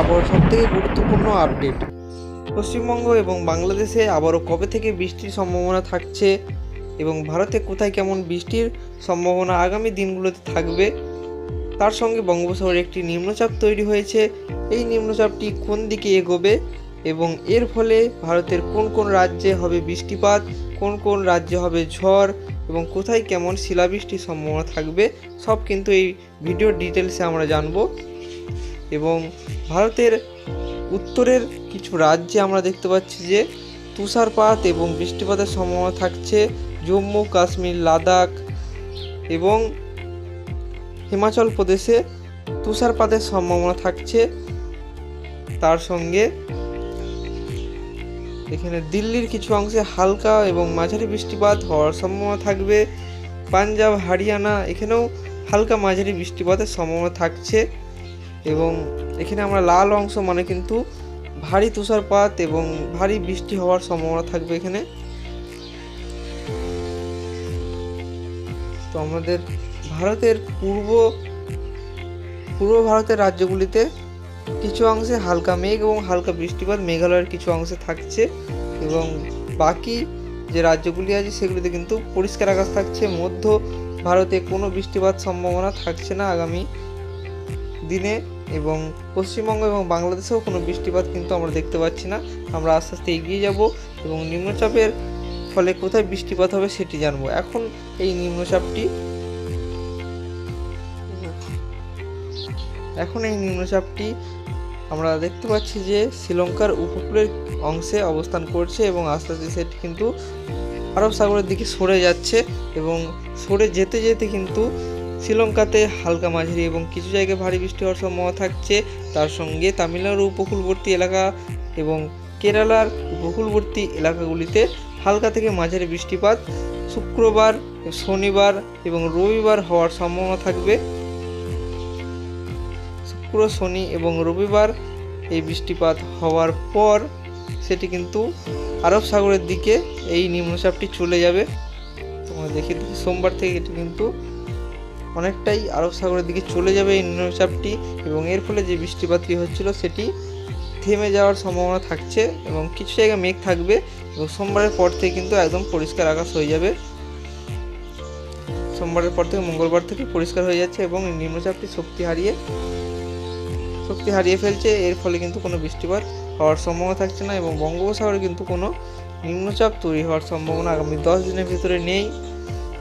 আবহাওয়ার সবথেকে গুরুত্বপূর্ণ আপডেট। পশ্চিমবঙ্গ এবং বাংলাদেশে আবারও কবে থেকে বৃষ্টির সম্ভাবনা থাকছে এবং ভারতে কোথায় কেমন বৃষ্টির সম্ভাবনা আগামী দিনগুলোতে থাকবে, তার সঙ্গে বঙ্গোপসাগরে একটি নিম্নচাপ তৈরি হয়েছে। এই নিম্নচাপটি কোন দিকে এগোবে এবং এর ফলে ভারতের কোন কোন রাজ্যে হবে বৃষ্টিপাত, কোন কোন রাজ্যে হবে ঝড় এবং কোথায় কেমন শিলাবৃষ্টির সম্ভাবনা থাকবে, সব কিন্তু এই ভিডিওর ডিটেলসে আমরা জানব। এবং ভারতের উত্তরের কিছু রাজ্যে আমরা দেখতে পাচ্ছি যে তুষারপাত এবং বৃষ্টিপাতের সম্ভাবনা থাকছে। জম্মু, কাশ্মীর, লাদাখ এবং হিমাচল প্রদেশে তুষারপাতের সম্ভাবনা থাকছে। তার সঙ্গে এখানে দিল্লির কিছু অংশে হালকা এবং মাঝারি বৃষ্টিপাত হওয়ার সম্ভাবনা থাকবে। পাঞ্জাব, হরিয়ানা এখানেও হালকা মাঝারি বৃষ্টিপাতের সম্ভাবনা থাকছে। এবং এখানে আমরা লাল অংশ মানে কিন্তু ভারী তুষারপাত এবং ভারী বৃষ্টি হওয়ার সম্ভাবনা থাকবে এখানে। তো আমাদের ভারতের পূর্ব পূর্ব ভারতের রাজ্যগুলিতে কিছু অংশে হালকা মেঘ এবং হালকা বৃষ্টিপাত, মেঘালয়ের কিছু অংশে থাকছে এবং বাকি যে রাজ্যগুলি আছে সেগুলিতে কিন্তু পরিষ্কার আকাশ থাকছে। মধ্য ভারতে কোনো বৃষ্টিপাত সম্ভাবনা থাকছে না আগামী দিনে এবং পশ্চিমবঙ্গ এবং বাংলাদেশেও কোনো বৃষ্টিপাত কিন্তু আমরা দেখতে পাচ্ছি না। আমরা আস্তে আস্তে এগিয়ে যাব এবং নিম্নচাপের ফলে কোথায় বৃষ্টিপাত হবে সেটি জানব। এখন এই নিম্নচাপটি এখন এই নিম্নচাপটি আমরা দেখতে পাচ্ছি যে শ্রীলঙ্কার উপকূলের অংশে অবস্থান করছে এবং আস্তে আস্তে সেটি কিন্তু আরব সাগরের দিকে সরে যাচ্ছে এবং সরে যেতে যেতে কিন্তু শ্রীলঙ্কাতে হালকা মাঝারি এবং কিছু জায়গায় ভারী বৃষ্টি হওয়ার সম্ভাবনা থাকছে। তার সঙ্গে তামিলনাড়ু উপকূলবর্তী এলাকা এবং কেরালার উপকূলবর্তী এলাকাগুলিতে হালকা থেকে মাঝারি বৃষ্টিপাত শুক্রবার, শনিবার এবং রবিবার হওয়ার সম্ভাবনা থাকবে। শুক্র, শনি এবং রবিবার এই বৃষ্টিপাত হওয়ার পর সেটি কিন্তু আরব সাগরের দিকে এই নিম্নচাপটি চলে যাবে। তোমরা দেখে সোমবার থেকে এটি কিন্তু অনেকটাই আরব সাগরের দিকে চলে যাবে এই নিম্নচাপটি এবং এর ফলে যে বৃষ্টিপাতটি হচ্ছিল সেটি থেমে যাওয়ার সম্ভাবনা থাকছে এবং কিছু জায়গায় মেঘ থাকবে এবং সোমবারের পর থেকে কিন্তু একদম পরিষ্কার আকাশ হয়ে যাবে। সোমবারের পর থেকে মঙ্গলবার থেকে পরিষ্কার হয়ে যাচ্ছে এবং নিম্নচাপটি শক্তি হারিয়ে শক্তি হারিয়ে ফেলছে। এর ফলে কিন্তু কোনো বৃষ্টিপাত হওয়ার সম্ভাবনা থাকছে না এবং বঙ্গোপসাগরে কিন্তু কোনো নিম্নচাপ তৈরি হওয়ার সম্ভাবনা আগামী দশ দিনের ভিতরে নেই।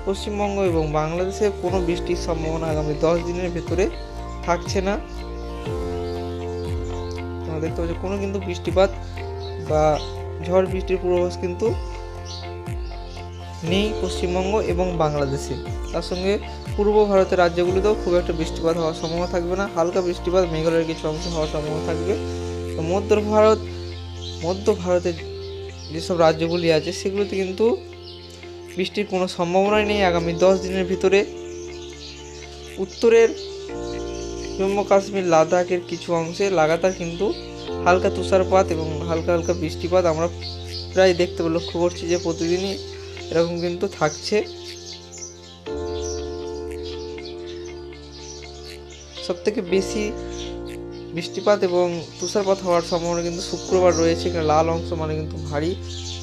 পশ্চিমবঙ্গ এবং বাংলাদেশে কোনো বৃষ্টির সম্ভাবনা আগামী দশ দিনের ভেতরে থাকছে না। তোমরা দেখতে পাচ্ছ কোনো কিন্তু বৃষ্টিপাত বা ঝড় বৃষ্টির পূর্বাভাস কিন্তু নেই পশ্চিমবঙ্গ এবং বাংলাদেশে। তার সঙ্গে পূর্ব ভারতের রাজ্যগুলিতেও খুব একটা বৃষ্টিপাত হওয়ার সম্ভাবনা থাকবে না। হালকা বৃষ্টিপাত মেঘালয়ের কিছু অংশ হওয়ার সম্ভাবনা থাকবে। তো মধ্য ভারত, মধ্য ভারতের যেসব রাজ্যগুলি আছে সেগুলোতে কিন্তু বৃষ্টির কোনো সম্ভাবনাই নেই আগামী দশ দিনের ভিতরে। উত্তরের জম্মু কাশ্মীর, লাদাখের কিছু অংশে লাগাতার কিন্তু হালকা তুষারপাত এবং হালকা হালকা বৃষ্টিপাত আমরা প্রায় দেখতে লক্ষ্য করছি যে প্রতিদিনই এরকম কিন্তু থাকছে। সব থেকে বেশি বৃষ্টিপাত এবং তুষারপাত হওয়ার সম্ভাবনা কিন্তু শুক্রবার রয়েছে লাল অংশ মানে কিন্তু ভারী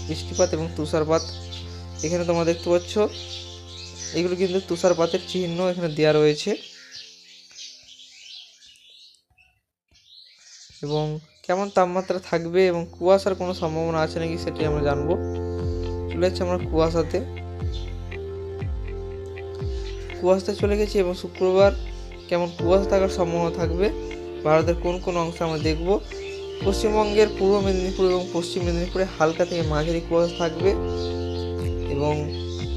বৃষ্টিপাত এবং তুষারপাত। এখানে তোমরা দেখতে পাচ্ছ, এগুলো কিন্তু তুষারপাতের চিহ্ন এখানে দেওয়া রয়েছে। এবং কেমন তাপমাত্রা থাকবে এবং কুয়াশার কোনো সম্ভাবনা আছে নাকি সেটি আমরা জানব। চলে যাচ্ছি আমরা কুয়াশাতে। কুয়াশাতে চলে গেছি এবং শুক্রবার কেমন কুয়াশা থাকার সম্ভাবনা থাকবে, ভারতের কোন কোন অংশ আমরা দেখব। পশ্চিমবঙ্গের পূর্ব মেদিনীপুর এবং পশ্চিম মেদিনীপুরে হালকা থেকে মাঝারি কুয়াশা থাকবে। এবং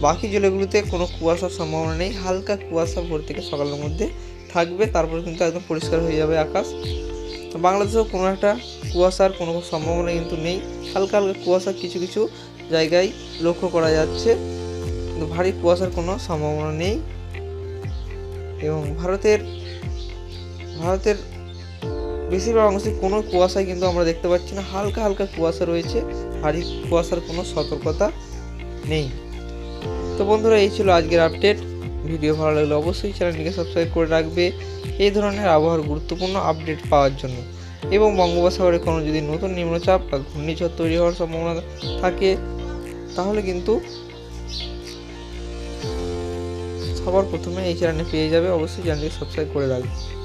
বাকি জেলাগুলিতে কোনো কুয়াশার সম্ভাবনা নেই, হালকা কুয়াশা ভোর থেকে সকালের মধ্যে থাকবে, তারপর কিন্তু একদম পরিষ্কার হয়ে যাবে আকাশ। তো বাংলাদেশেও কোনো একটা কুয়াশার কোনো সম্ভাবনা কিন্তু নেই, হালকা হালকা কুয়াশা কিছু কিছু জায়গায় লক্ষ্য করা যাচ্ছে। কিন্তু ভারী কুয়াশার কোনো সম্ভাবনা নেই এবং ভারতের ভারতের বেশিরভাগ অংশে কোনো কুয়াশায় কিন্তু আমরা দেখতে পাচ্ছি না। হালকা হালকা কুয়াশা রয়েছে, ভারী কুয়াশার কোনো সতর্কতা নেই। তো বন্ধুরা, এই ছিল আজকের আপডেট ভিডিও ভালো লাগলে অবশ্যই চ্যানেলটিকে সাবস্ক্রাইব করে রাখবে। এই ধরনের আবহাওয়ার গুরুত্বপূর্ণ আপডেট পাওয়ার জন্য। এবং বঙ্গোপসাগরে কোনো যদি নতুন নিম্নচাপ বা ঘূর্ণিঝড় তৈরি হওয়ার সম্ভাবনা থাকে, তাহলে কিন্তু সবার প্রথমে এই চ্যানেলে পেয়ে যাবে। অবশ্যই চ্যানেলটি সাবস্ক্রাইব করে রাখবে।